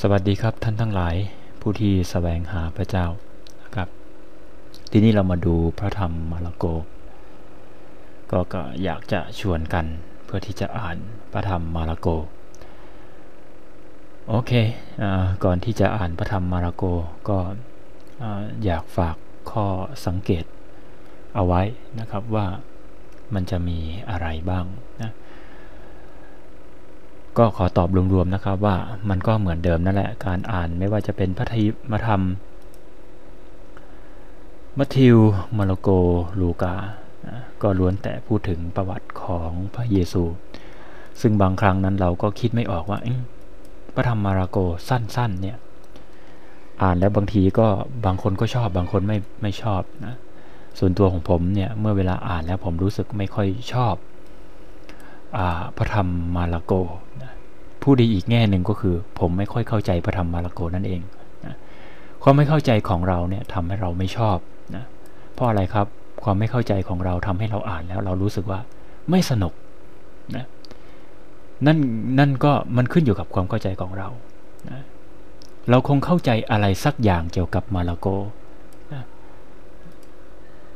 สวัสดีครับท่านทั้งหลายผู้ที่สแสวงหาพระเจ้านะครับ ที่นี้เรามาดูพระธรรมมาระโกก็ก็อยากจะชวนกันเพื่อที่จะอ่านพระธรรมมาระโก โอเคอก่อนที่จะอ่านพระธรรมมาระโกก็อยากฝากข้อสังเกตเอาไว้นะครับว่ามันจะมีอะไรบ้างนะ ก็ขอตอบรวมๆนะครับว่ามันก็เหมือนเดิมนั่นแหละการอ่านไม่ว่าจะเป็นพระธรรมมัทธิวมาระโกลูกา ก็ล้วนแต่พูดถึงประวัติของพระเยซู ซึ่งบางครั้งนั้นเราก็คิดไม่ออกว่าพระธรรมมาระโกสั้นๆเนี่ยอ่านแล้วบางทีก็บางคนก็ชอบบางคนไม่ไม่ชอบนะส่วนตัวของผมเนี่ยเมื่อเวลาอ่านแล้วผมรู้สึกไม่ค่อยชอบอพระธรรมมาระโกนะ ผู้ดีอีกแง่หนึ่งก็คือ ผมไม่ค่อยเข้าใจพระธรรมมาระโกนั่นเองนะความไม่เข้าใจของเราเนี่ยทำให้เราไม่ชอบนะเพราะอะไรครับความไม่เข้าใจของเราทำให้เราอ่านแล้ว เรารู้สึกว่าไม่สนุกนะนั่นนั่นก็มันขึ้นอยู่กับความเข้าใจของเรานะเราคงเข้าใจอะไรสักอย่างเกี่ยวกับมาระโกนะ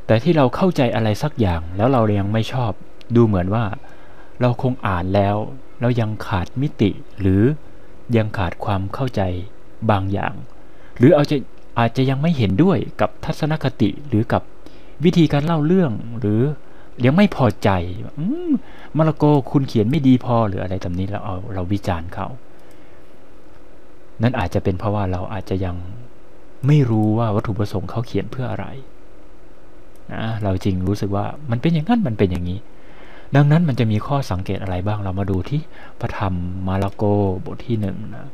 แต่ที่เราเข้าใจอะไรสักอย่างแล้วเรายังไม่ชอบ ดูเหมือนว่า เราคงอ่านแล้ว แล้วยังขาดมิติหรือยังขาดความเข้าใจบางอย่าง หรือเอาจะอาจจะยังไม่เห็นด้วยกับทัศนคติหรือกับวิธีการเล่าเรื่องหรือยังไม่พอใจมาระโกคุณเขียนไม่ดีพอหรืออะไรแบบนี้เราเอาเราวิจารณ์เขา นั่นอาจจะเป็นเพราะว่าเราอาจจะยังไม่รู้ว่าวัตถุประสงค์เขาเขียนเพื่ออะไรนะเราจริงรู้สึกว่ามันเป็นอย่างนั้นมันเป็นอย่างนี้ ดังนั้นมันจะมีข้อสังเกตอะไรบ้างเรามาดูที่พระธรรมมาระโกบทที่หนึ่งนะ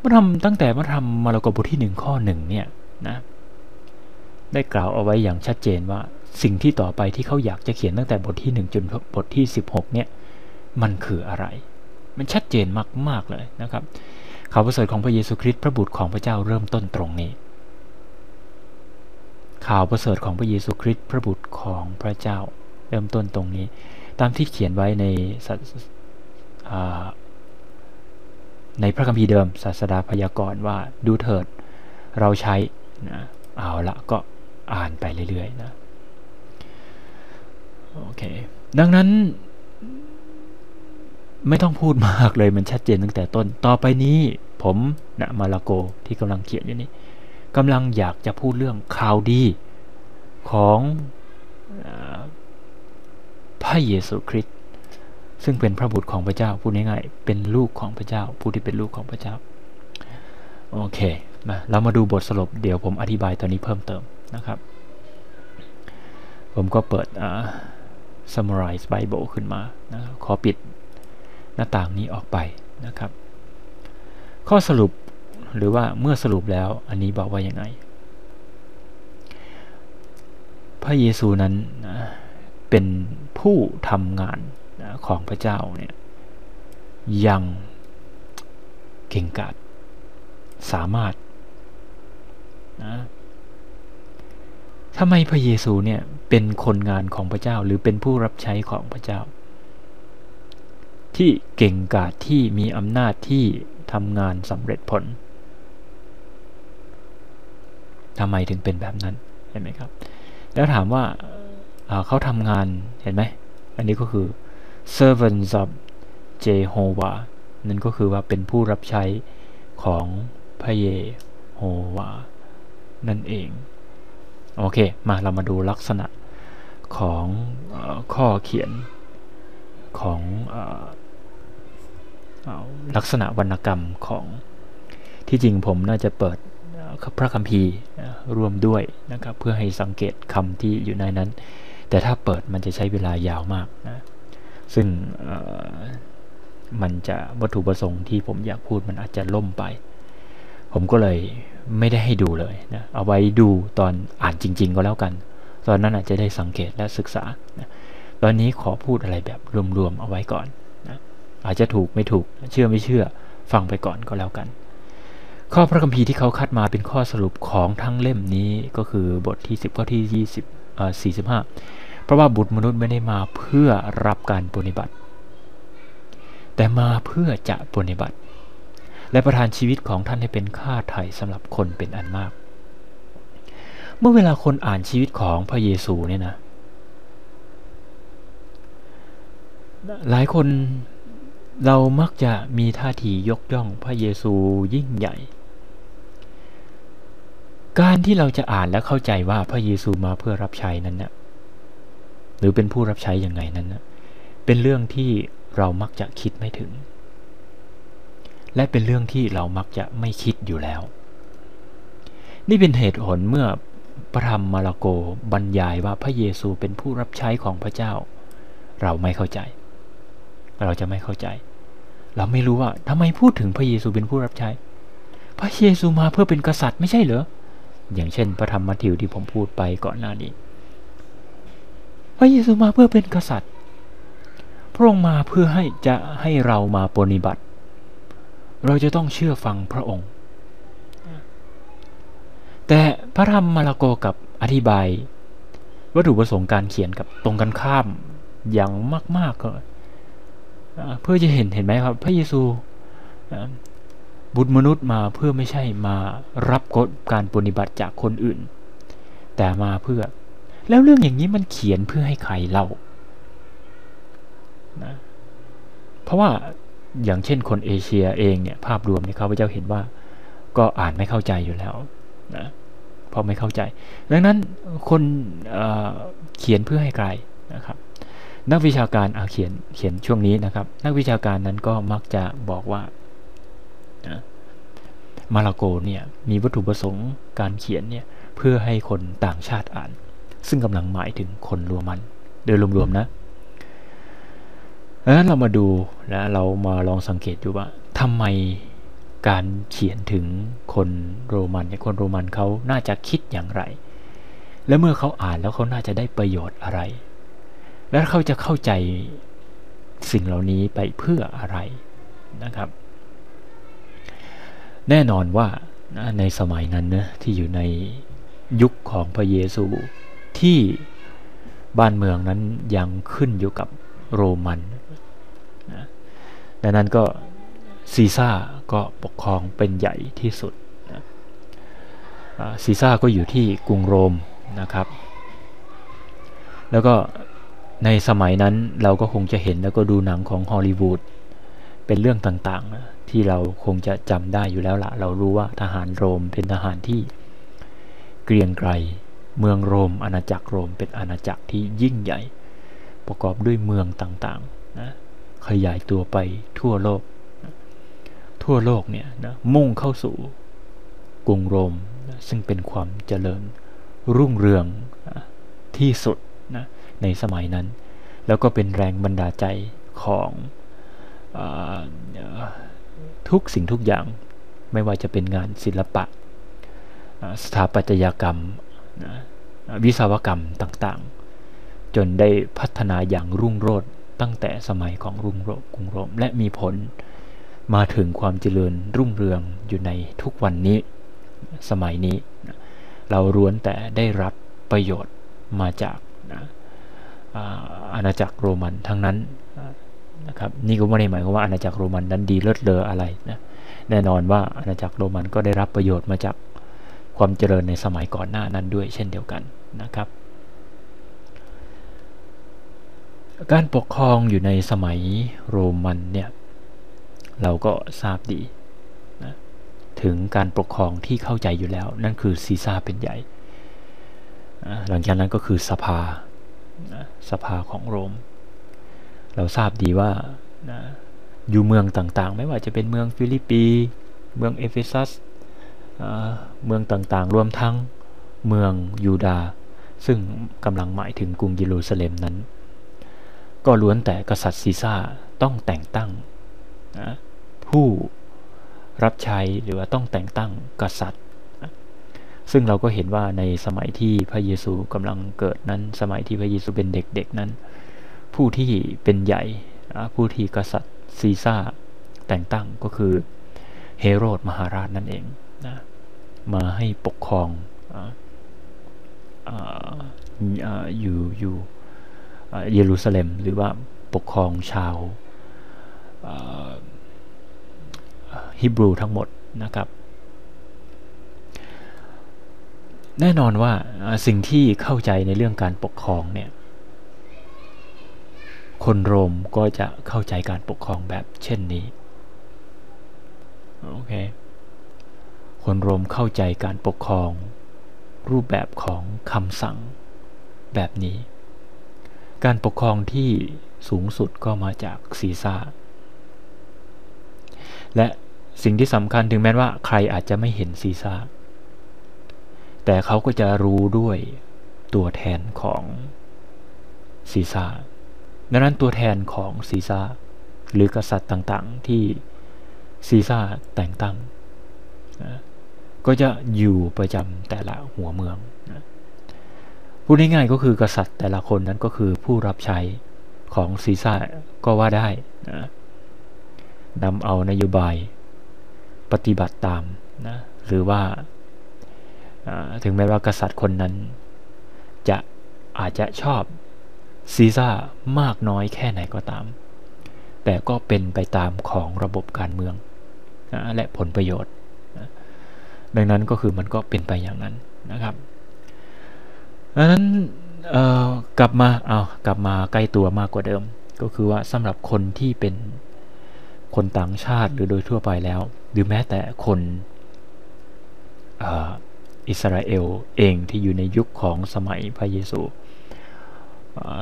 พระธรรมตั้งแต่พระธรรมมาระโกบทที่หนึ่งข้อหนึ่งเนี่ยนะได้กล่าวเอาไว้อย่างชัดเจนว่าสิ่งที่ต่อไปที่เขาอยากจะเขียนตั้งแต่บทที่1จนบทที่ 16เนี่ยมันคืออะไร มันชัดเจนมากๆเลยนะครับข่าวประเสริฐของพระเยซูคริสต์พระบุตรของพระเจ้าเริ่มต้นตรงนี้ ข่าวประเสริฐของพระเยซูคริสต์พระบุตรของพระเจ้า เริ่มต้นตรงนี้ ตามที่เขียนไว้ในในพระคัมภีร์เดิม ศาสดาพยากรณ์ว่าดูเถิด เราใช้นะเอาละก็อ่านไปเรื่อยๆนะโอเค ดังนั้น ไม่ต้องพูดมากเลยมันชัดเจนตั้งแต่ต้น ต่อไปนี้ผมนะมาลาโกที่กำลังเขียนอยู่นี้กำลังอยากจะพูดเรื่องข่าวดีของ ระเยซูคริสต์ซึ่งเป็นพระบุตรของพระเจ้าพูดง่ายๆเป็นลูกของพระเจ้า ผู้ที่เป็นลูกของพระเจ้าโอเคมาเรามาดูบทสรุปเดี๋ยวผมอธิบายตอนนี้เพิ่มเติมนะครับ ผมก็เปิด summarize Bible ขึ้นมานะขอปิดหน้าต่างนี้ออกไปนะครับ ข้อสรุปหรือว่าเมื่อสรุปแล้วอันนี้บอกว่ายังไง พระเยซูนั้นนะ เป็นผู้ทำงานของพระเจ้าเนี่ยยังเก่งกาจสามารถนะทำไมพระเยซูเนี่ยเป็นคนงานของพระเจ้าหรือเป็นผู้รับใช้ของพระเจ้า ที่เก่งกาจที่มีอำนาจที่ทำงานสำเร็จผลทำไมถึงเป็นแบบนั้นเห็นไหมครับ แล้วถามว่า เขาทำงานเห็นไหม อันนี้ก็คือ servants of Jehovah นั่นก็คือว่าเป็นผู้รับใช้ของพระเยโฮวา นั่นเอง โอเค มาเรามาดูลักษณะของอข้อเขียนของอลักษณะวรรณกรรมของที่จริงผมน่าจะเปิดพระคัมภีร์ร่วมด้วยนะครับ เพื่อให้สังเกตคำที่อยู่ในนั้น แต่ถ้าเปิดมันจะใช้เวลายาวมากนะซึ่งมันจะวัตถุประสงค์ที่ผมอยากพูดมันอาจจะล่มไป ผมก็เลยไม่ได้ให้ดูเลยนะเอาไว้ดูตอนอ่านจริง ๆ ก็แล้วกัน ตอนนั้นอาจจะได้สังเกตและศึกษานะตอนนี้ขอพูดอะไรแบบรวมๆเอาไว้ก่อนนะอาจจะถูกไม่ถูกเชื่อไม่เชื่อ ฟังไปก่อนก็แล้วกัน ข้อพระคัมภีร์ที่เขาคัดมาเป็นข้อสรุปของทั้งเล่มนี้ก็คือบทที่ 10 ข้อที่ 20อ่า45 เพราะว่าบุตรมนุษย์ไม่ได้มาเพื่อรับการปฏิบัติ แต่มาเพื่อจะปฏิบัติ และประทานชีวิตของท่านให้เป็นค่าไถ่สำหรับคนเป็นอันมาก เมื่อเวลาคนอ่านชีวิตของพระเยซูเนี่ยนะหลายคนเรามักจะมีท่าทียกย่องพระเยซูยิ่งใหญ่ การที่เราจะอ่านและเข้าใจว่าพระเยซูมาเพื่อรับใช้นั้นนะ หรือเป็นผู้รับใช้อย่างไงนั้นนะเป็นเรื่องที่เรามักจะคิดไม่ถึง และเป็นเรื่องที่เรามักจะไม่คิดอยู่แล้ว นี่เป็นเหตุผลเมื่อพระธรรมมาระโกบรรยายว่าพระเยซูเป็นผู้รับใช้ของพระเจ้า เราไม่เข้าใจ เราจะไม่เข้าใจ เราไม่รู้ว่าทำไมพูดถึงพระเยซูเป็นผู้รับใช้ พระเยซูมาเพื่อเป็นกษัตริย์ไม่ใช่เหรออย่างเช่นพระธรรมมัทธิวที่ผมพูดไปก่อนหน้านี้ ระเยซูมาเพื่อเป็นกษัตริย์ พระองค์มาเพื่อให้จะให้เรามาปฏิบัติ เราจะต้องเชื่อฟังพระองค์ แต่พระธรรมมาระโกกับอธิบาย วัตถุประสงค์การเขียนกับตรงกันข้ามอย่างมากๆก็เพื่อจะเห็นเห็นไหมครับ พระเยซูบุตรมนุษย์มาเพื่อไม่ใช่มารับกฎการปฏิบัติจากคนอื่น แต่มาเพื่อ แล้วเรื่องอย่างนี้มันเขียนเพื่อให้ใครเล่านะเพราะว่าอย่างเช่นคนเอเชียเองเนี่ยภาพรวมเนี่ยเขาพเจ้าเห็นว่า ก็อ่านไม่เข้าใจอยู่แล้วนะเพราะไม่เข้าใจ ดังนั้นคนเเขียนเพื่อให้ใครนะครับ นักวิชาการอาเขียนเขียนช่วงนี้นะครับ นักวิชาการนั้นก็มักจะบอกว่ามาลาโกเนี่ยมีวัตถุประสงค์การเขียนเนี่ยเพื่อให้คนต่างชาติอ่าน ซึ่งกำลังหมายถึงคนรวมมัน โดยรวมๆนะแล้วเรามาดูแล้วเรามาลองสังเกตดูว่าทำไมการเขียนถึงคนโรมันเนี่ยคนโรมันเขาน่าจะคิดอย่างไร และเมื่อเขาอ่านแล้วเขาน่าจะได้ประโยชน์อะไร แล้วเขาจะเข้าใจสิ่งเหล่านี้ไปเพื่ออะไรนะครับ แน่นอนว่าในสมัยนั้นนะที่อยู่ในยุคของพระเยซู ที่บ้านเมืองนั้นยังขึ้นอยู่กับโรมันนะดังนั้นก็ซีซ่าก็ปกครองเป็นใหญ่ที่สุดนะซีซ่าก็อยู่ที่กรุงโรมนะครับ แล้วก็ในสมัยนั้นเราก็คงจะเห็นแล้วก็ดูหนังของฮอลลีวูดเป็นเรื่องต่างๆ ที่เราคงจะจำได้อยู่แล้วละเรารู้ว่าทหารโรมเป็นทหารที่เกรียงไกร เมืองโรมอาณาจักรโรมเป็นอาณาจักรที่ยิ่งใหญ่ ประกอบด้วยเมืองต่างๆนะขยายตัวไปทั่วโลกนะทั่วโลกเนี่ยนะมุ่งเข้าสู่กรุงโรมนะซึ่งเป็นความเจริญรุ่งเรืองนะที่สุดนะในสมัยนั้น แล้วก็เป็นแรงบันดาลใจของอทุกสิ่งทุกอย่างไม่ว่าจะเป็นงานศิลปะ สถาปัตยกรรม วิศวกรรมต่างๆ จนได้พัฒนาอย่างรุ่งโรจน์ตั้งแต่สมัยของรุ่งโรจน์กรุงโรมและมีผลมาถึงความเจริญรุ่งเรืองอยู่ในทุกวันนี้สมัยนี้เราร้วนแต่ได้รับประโยชน์มาจากนะอาณาจักรโรมันทั้งนั้นนะครับนี่ก็ไม่ได้หมายความว่าอาณาจักรโรมันนั้นดีเลิศเลออะไรนะแน่นอนว่าอาณาจักรโรมันก็ได้รับประโยชน์มาจาก ความเจริญในสมัยก่อนหน้านั้นด้วยเช่นเดียวกันนะครับ การปกครองอยู่ในสมัยโรมันเนี่ยเราก็ทราบดีนะถึงการปกครองที่เข้าใจอยู่แล้ว นั่นคือซีซ่าเป็นใหญ่ หลังจากนั้นก็คือสภาสภาของโรม เราทราบดีว่านะอยู่เมืองต่างๆ ไม่ว่าจะเป็นเมืองฟิลิปปี เมืองเอเฟซัส เมืองต่างๆ รวมทั้งเมืองยูดา ซึ่งกำลังหมายถึงกรุงเยรูซาเล็มนั้น ก็ล้วนแต่กษัตริย์ซีซ่าต้องแต่งตั้งผู้รับใช้หรือว่าต้องแต่งตั้งกษัตริย์ ซึ่งเราก็เห็นว่าในสมัยที่พระเยซูกำลังเกิดนั้น สมัยที่พระเยซูเป็นเด็กๆนั้น ผู้ที่เป็นใหญ่ผู้ที่กษัตริย์ซีซ่าแต่งตั้งก็คือเฮโรดมหาราชนั่นเอง นะมาให้ปกครองอยู่อยู่เยรูซาเล็มหรือว่าปกครองชาวฮิบรูทั้งหมดนะครับ แน่นอนว่าสิ่งที่เข้าใจในเรื่องการปกครองเนี่ยคนโรมก็จะเข้าใจการปกครองแบบเช่นนี้ โอเค คนโรมเข้าใจการปกครอง รูปแบบของคำสั่ง แบบนี้ การปกครองที่สูงสุดก็มาจากซีซ่าและสิ่งที่สำคัญถึงแม้ว่าใครอาจจะไม่เห็นซีซ่าแต่เขาก็จะรู้ด้วยตัวแทนของซีซ่าดังนั้นตัวแทนของซีซ่าหรือกษัตริย์ต่างๆที่ซีซ่าแต่งตั้ง ก็จะอยู่ประจำแต่ละหัวเมืองพูดง่ายๆก็คือกษัตริย์แต่ละคนนั้นก็คือผู้รับใช้ของซีซ่าก็ว่าได้นะนำเอานโยบายปฏิบัติตามนะหรือว่าถึงแม้ว่ากษัตริย์คนนั้น จะอาจจะชอบซีซ่ามากน้อยแค่ไหนก็ตาม แต่ก็เป็นไปตามของระบบการเมืองนะและผลประโยชน์ ดังนั้นก็คือมันก็เป็นไปอย่างนั้นนะครับดังนั้นกลับมาเอากลับมาใกล้ตัวมากกว่าเดิม ก็คือว่าสำหรับคนที่เป็นคนต่างชาติหรือโดยทั่วไปแล้ว หรือแม้แต่คนอิสราเอลเองที่อยู่ในยุคของสมัยพระเยซู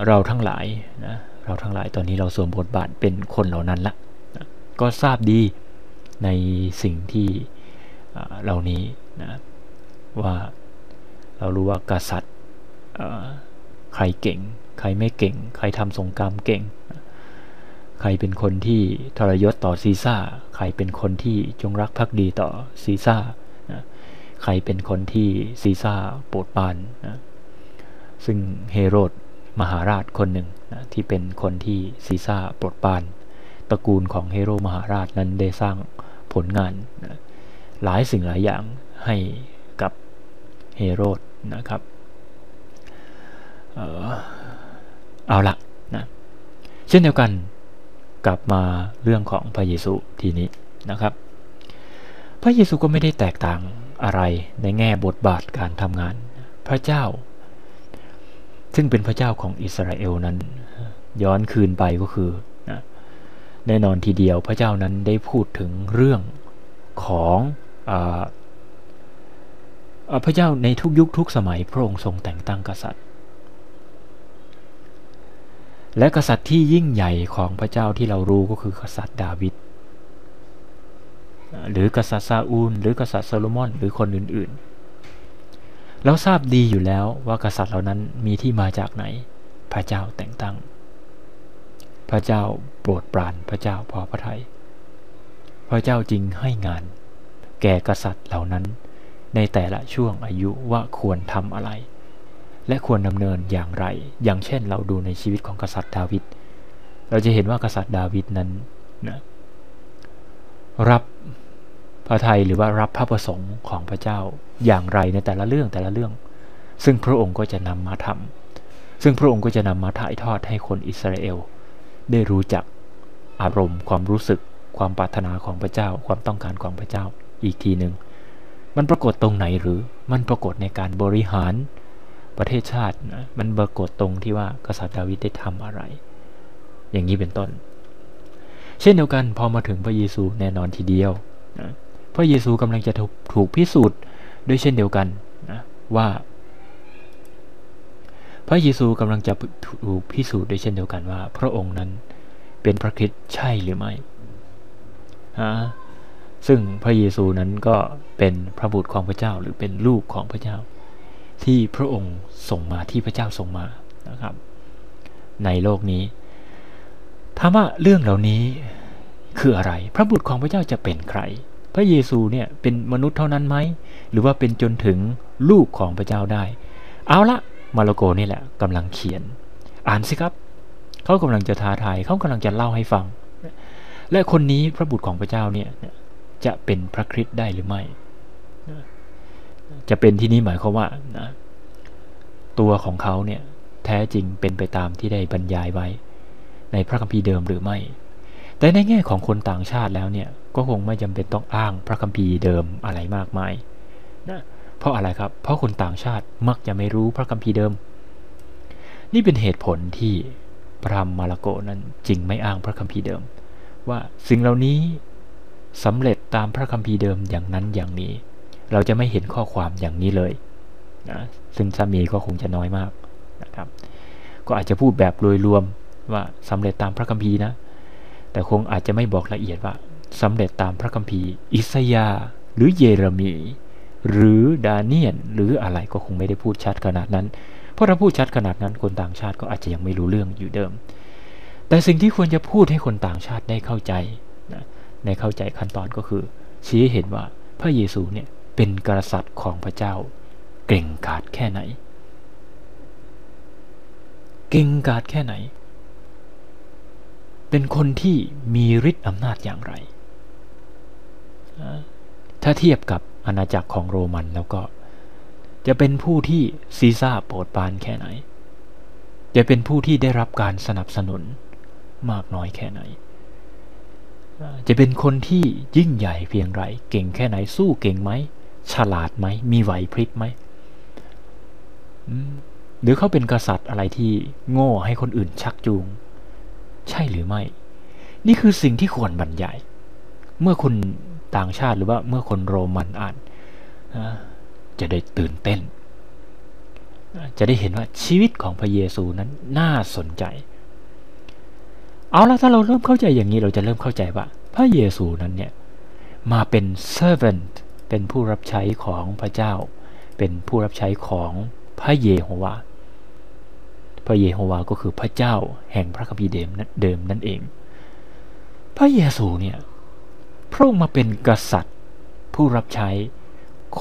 เราทั้งหลายนะเราทั้งหลายตอนนี้เราสวมบทบาทเป็นคนเหล่านั้นละนะก็ทราบดีในสิ่งที่ เหล่านี้นะว่าเรารู้ว่ากษัตริย์ใครเก่ง ใครไม่เก่ง ใครทำสงครามเก่ง ใครเป็นคนที่ทรยศต่อซีซ่า ใครเป็นคนที่จงรักภักดีต่อซีซ่าใครเป็นคนที่ซีซ่าโปรดปานนะซึ่งเฮโรดมหาราชคนหนึ่งนะที่เป็นคนที่ซีซ่าโปรดปานตระกูลของเฮโรมหาราชนั้นได้สร้างผลงานนะ หลายสิ่งหลายอย่างให้กับเฮโรดนะครับเออเอาละนะเช่นเดียวกันกลับมาเรื่องของพระเยซูทีนี้นะครับ พระเยซูก็ไม่ได้แตกต่างอะไรในแง่บทบาทการทำงาน พระเจ้า ซึ่งเป็นพระเจ้าของอิสราเอลนั้น ย้อนคืนไปก็คือนะแน่นอนทีเดียวพระเจ้านั้นได้พูดถึงเรื่องของ พระเจ้าในทุกยุคทุกสมัยพระองค์ทรงแต่งตั้งกษัตริย์ และกษัตริย์ที่ยิ่งใหญ่ของพระเจ้าที่เรารู้ก็คือกษัตริย์ดาวิดหรือกษัตริย์ซาอูล หรือกษัตริย์โซโลมอน หรือคนอื่นๆ เราทราบดีอยู่แล้วว่ากษัตริย์เหล่านั้นมีที่มาจากไหน พระเจ้าแต่งตั้ง พระเจ้าโปรดปรานพระเจ้าพอพระทยัยพระเจ้าจริงให้งาน แก่กษัตริย์เหล่านั้น ในแต่ละช่วงอายุว่าควรทำอะไร และควรดำเนินอย่างไร อย่างเช่นเราดูในชีวิตของกษัตริย์ดาวิดเราจะเห็นว่ากษัตริย์ดาวิดนั้นนะรับพระทัยหรือว่ารับพระประสงค์ของพระเจ้าอย่างไรในแต่ละเรื่องแต่ละเรื่อง ซึ่งพระองค์ก็จะนำมาทำซึ่งพระองค์ก็จะนำมาถ่ายทอดให้คนอิสราเอล ได้รู้จักอารมณ์ความรู้สึกความปรารถนาของพระเจ้าความต้องการของพระเจ้า อีกทีหนึ่งมันปรากฏตรงไหนหรือมันปรากฏในการบริหารประเทศชาตินะมันปรากฏตรงที่ว่ากษัตริย์ดาวิดได้ทำอะไร อย่างนี้เป็นต้น เช่นเดียวกันพอมาถึงพระเยซูแน่นอนทีเดียวนะพระเยซูกำลังจะถูกพิสูจน์ด้วยเช่นเดียวกันนะว่า พระเยซูกำลังจะถูกพิสูจน์ด้วยเช่นเดียวกันว่า พระองค์นั้นเป็นพระคริสต์ใช่หรือไม่ฮะ ซึ่งพระเยซูนั้นก็เป็นพระบุตรของพระเจ้าหรือเป็นลูกของพระเจ้า ที่พระองค์ส่งมาที่พระเจ้าส่งมานะครับ ในโลกนี้ถามว่าเรื่องเหล่านี้คืออะไร พระบุตรของพระเจ้าจะเป็นใคร พระเยซูเนี่ยเป็นมนุษย์เท่านั้นไหม หรือว่าเป็นจนถึงลูกของพระเจ้าได้ เอาละมาโลโกนี่แหละกำลังเขียน อ่านสิครับ เขากำลังจะท้าทายเขากำลังจะเล่าให้ฟัง และคนนี้พระบุตรของพระเจ้าเนี่ย จะเป็นพระคริสต์ได้หรือไม่จะเป็นที่นี้หมายความว่านะตัวของเขาเนี่ยแท้จริงเป็นไปตามที่ได้บรรยายไว้ ในพระคัมภีร์เดิมหรือไม่ แต่ในแง่ของคนต่างชาติแล้วเนี่ยก็คงไม่จำเป็นต้องอ้างพระคัมภีร์เดิมอะไรมากมายนะเพราะอะไรครับ เพราะคนต่างชาติมักจะไม่รู้พระคัมภีร์เดิม นี่เป็นเหตุผลที่พระธรรมมาระโกนั้นจึงไม่อ้างพระคัมภีร์เดิม ว่าสิ่งเหล่านี้ สำเร็จตามพระคัมภีร์เดิมอย่างนั้นอย่างนี้ เราจะไม่เห็นข้อความอย่างนี้เลยนะซึ่งสามีก็คงจะน้อยมากนะครับ ก็อาจจะพูดแบบโดยรวมว่าสำเร็จตามพระคัมภีร์นะ แต่คงอาจจะไม่บอกละเอียดว่าสำเร็จตามพระคัมภีร์ อิสยาหรือเยเรมี หรือดาเนียนหรืออะไรก็คงไม่ได้พูดชัดขนาดนั้น เพราะถ้าพูดชัดขนาดนั้นคนต่างชาติก็อาจจะยังไม่รู้เรื่องอยู่เดิม แต่สิ่งที่ควรจะพูดให้คนต่างชาติได้เข้าใจ ในเข้าใจขั้นตอนก็คือ ชี้เห็นว่าพระเยซูเนี่ยเป็นกษัตริย์ของพระเจ้า เก่งกาจแค่ไหน เก่งกาจแค่ไหน เป็นคนที่มีฤทธิ์อำนาจอย่างไร ถ้าเทียบกับอาณาจักรของโรมันแล้วก็ จะเป็นผู้ที่ซีซ่าโปรดปรานแค่ไหน จะเป็นผู้ที่ได้รับการสนับสนุนมากน้อยแค่ไหน จะเป็นคนที่ยิ่งใหญ่เพียงไร เก่งแค่ไหนสู้เก่งไหม ฉลาดไหม มีไหวพริบไหม หรือเขาเป็นกษัตริย์อะไรที่โง่ให้คนอื่นชักจูง ใช่หรือไม่ นี่คือสิ่งที่ควรบรรยาย เมื่อคุณต่างชาติหรือว่าเมื่อคนโรมันอ่าน จะได้ตื่นเต้น จะได้เห็นว่าชีวิตของพระเยซูนั้นน่าสนใจ เอาละถ้าเราเริ่มเข้าใจอย่างนี้เราจะเริ่มเข้าใจว่า พระเยซูนั้นเนี่ยมาเป็น servant เป็นผู้รับใช้ของพระเจ้า เป็นผู้รับใช้ของพระเยโฮวา พระเยโฮวาก็คือพระเจ้าแห่งพระคัมภีร์เดิมเดิมนั่นเอง พระเยซูเนี่ยพระองค์มาเป็นกษัตริย์ผู้รับใช้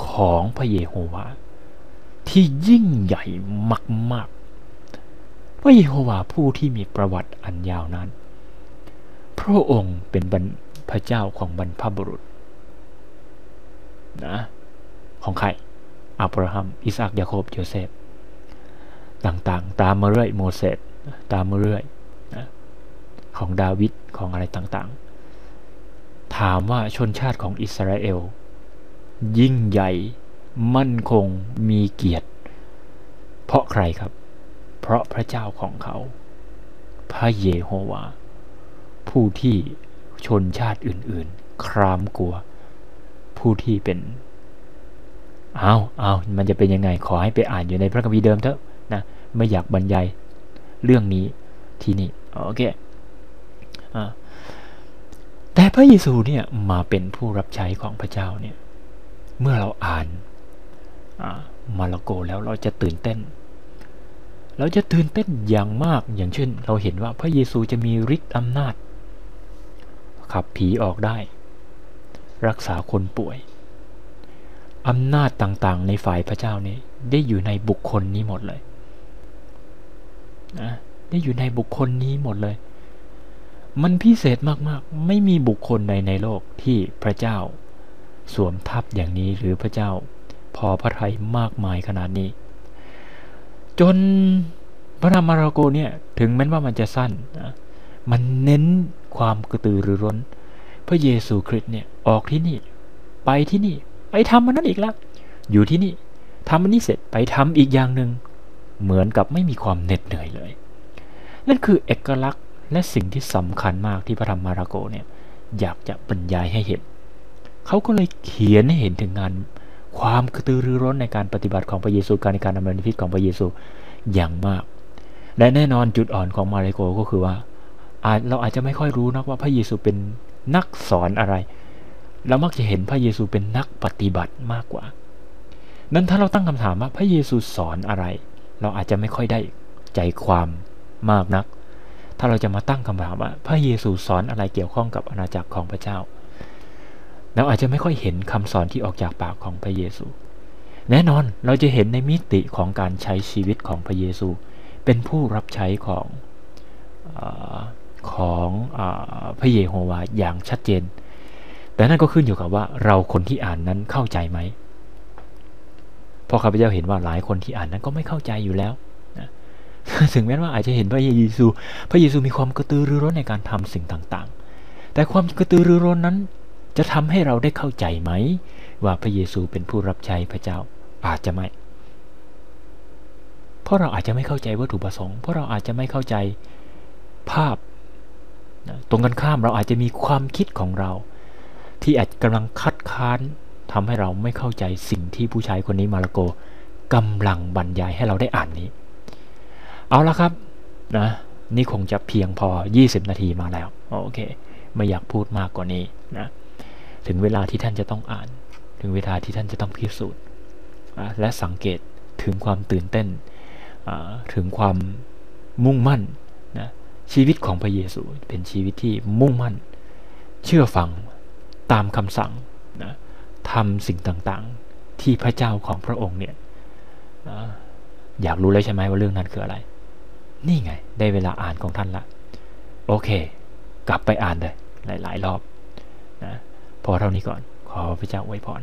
ของพระเยโฮวา ที่ยิ่งใหญ่มากๆพระเยโฮวาผู้ที่มีประวัติอันยาวนาน พระองค์เป็นบรรพระเจ้าของบรรพบุรุษนะของใครอับราฮัม อิสอักยาโคบโยเซฟต่างๆ ตามมาเรื่อยโมเสสตามมาเรื่อยนะของดาวิดของอะไรต่างๆ ถามว่าชนชาติของอิสราเอล ยิ่งใหญ่มั่นคงมีเกียรติ เพราะใครครับ เพราะพระเจ้าของเขา พระเยโฮวา ผู้ที่ชนชาติอื่น ๆ ครามกลัว ผู้ที่เป็นเอาเอามันจะเป็นยังไงขอให้ไปอ่านอยู่ในพระคัมภีร์เดิมเถอะนะไม่อยากบรรยายเรื่องนี้ที่นี่โอเคอแต่พระเยซูเนี่ยมาเป็นผู้รับใช้ของพระเจ้าเนี่ยเมื่อเราอ่านมาระโกแล้วเราจะตื่นเต้น เราจะตื่นเต้นอย่างมากอย่างเช่น เราเห็นว่าพระเยซูจะมีฤทธิ์อำนาจ ขับผีออกได้ รักษาคนป่วยอำนาจต่างๆ ในฝ่ายพระเจ้านี้ได้อยู่ในบุคคลนี้หมดเลยนะได้อยู่ในบุคคลนี้หมดเลย มันพิเศษมากๆ ไม่มีบุคคลใดในโลกที่พระเจ้า สวมทับอย่างนี้หรือพระเจ้า พอพระทัยมากมายขนาดนี้ จนพระธรรมราโกเนี่ย ถึงแม้ว่ามันจะสั้นนะ มันเน้นความกระตือรือร้น พระเยซูคริสต์เนี่ยออกที่นี่ ไปที่นี่ ไปทำมันนั่นอีกแล้วอยู่ที่นี่ทำมันนี้เสร็จไปทำอีกอย่างหนึ่งเหมือนกับไม่มีความเหน็ดเหนื่อยเลย นั่นคือเอกลักษณ์และสิ่งที่สำคัญมากที่พระธรรมมาราโกเนี่ยอยากจะบรรยายให้เห็น เขาก็เลยเขียนให้เห็นถึงงานความกระตือรือร้นในการปฏิบัติของพระเยซูการในการดำเนินชีวิตของพระเยซูอย่างมาก และแน่นอนจุดอ่อนของมาริโกก็คือว่า เราอาจจะไม่ค่อยรู้นะว่าพระเยซูเป็นนักสอนอะไร เรามักจะเห็นพระเยซูเป็นนักปฏิบัติมากกว่า นั้นถ้าเราตั้งคำถามว่าพระเยซูสอนอะไร เราอาจจะไม่ค่อยได้ใจความมากนัก ถ้าเราจะมาตั้งคำถามว่า พระเยซูสอนอะไรเกี่ยวข้องกับอาณาจักรของพระเจ้า เราอาจจะไม่ค่อยเห็นคำสอนที่ออกจากปากของพระเยซู แน่นอนเราจะเห็นในมิติของการใช้ชีวิตของพระเยซู เป็นผู้รับใช้ของอ ของอพระเยโฮวาอย่างชัดเจน แต่นั่นก็ขึ้นอยู่กับว่าเราคนที่อ่านนั้นเข้าใจไหมพราะข้าพเจ้าเห็นว่าหลายคนที่อ่านนั้นก็ไม่เข้าใจอยู่แล้วนะถึงแม้ว่าอาจจะเห็นพระเยซู พระเยซูมีความกระตือรือร้นในการทำสิ่งต่างๆ แต่ความกระตือรือร้นนั้น จะทำให้เราได้เข้าใจไหม ว่าพระเยซูเป็นผู้รับใช้พระเจ้าอาจจะไม่ เพราะเราอาจจะไม่เข้าใจวัตถุประสงค์ เพราะเราอาจจะไม่เข้าใจภาพ ตรงกันข้ามเราอาจจะมีความคิดของเรา ที่อาจกำลังคัดค้านทำให้เราไม่เข้าใจสิ่งที่ผู้ชายคนนี้มาระโกกำลังบรรยายให้เราได้อ่านนี้ เอาละครับนะนี่คงจะเพียงพอ 20 นาทีมาแล้ว โอเค ไม่อยากพูดมากกว่านี้นะ ถึงเวลาที่ท่านจะต้องอ่าน ถึงเวลาที่ท่านจะต้องพิสูจน์ และสังเกตถึงความตื่นเต้น ถึงความมุ่งมั่น ชีวิตของพระเยซูเป็นชีวิตที่มุ่งมั่น เชื่อฟังตามคำสั่งนะทำสิ่งต่างๆ ที่พระเจ้าของพระองค์เนี่ยอยากรู้เลยใช่ไหมว่าเรื่องนั้นคืออะไร นี่ไง ได้เวลาอ่านของท่านละ โอเค กลับไปอ่านเลย หลาย ๆ รอบนะพอเท่านี้ก่อน ขอพระเจ้าอวยพร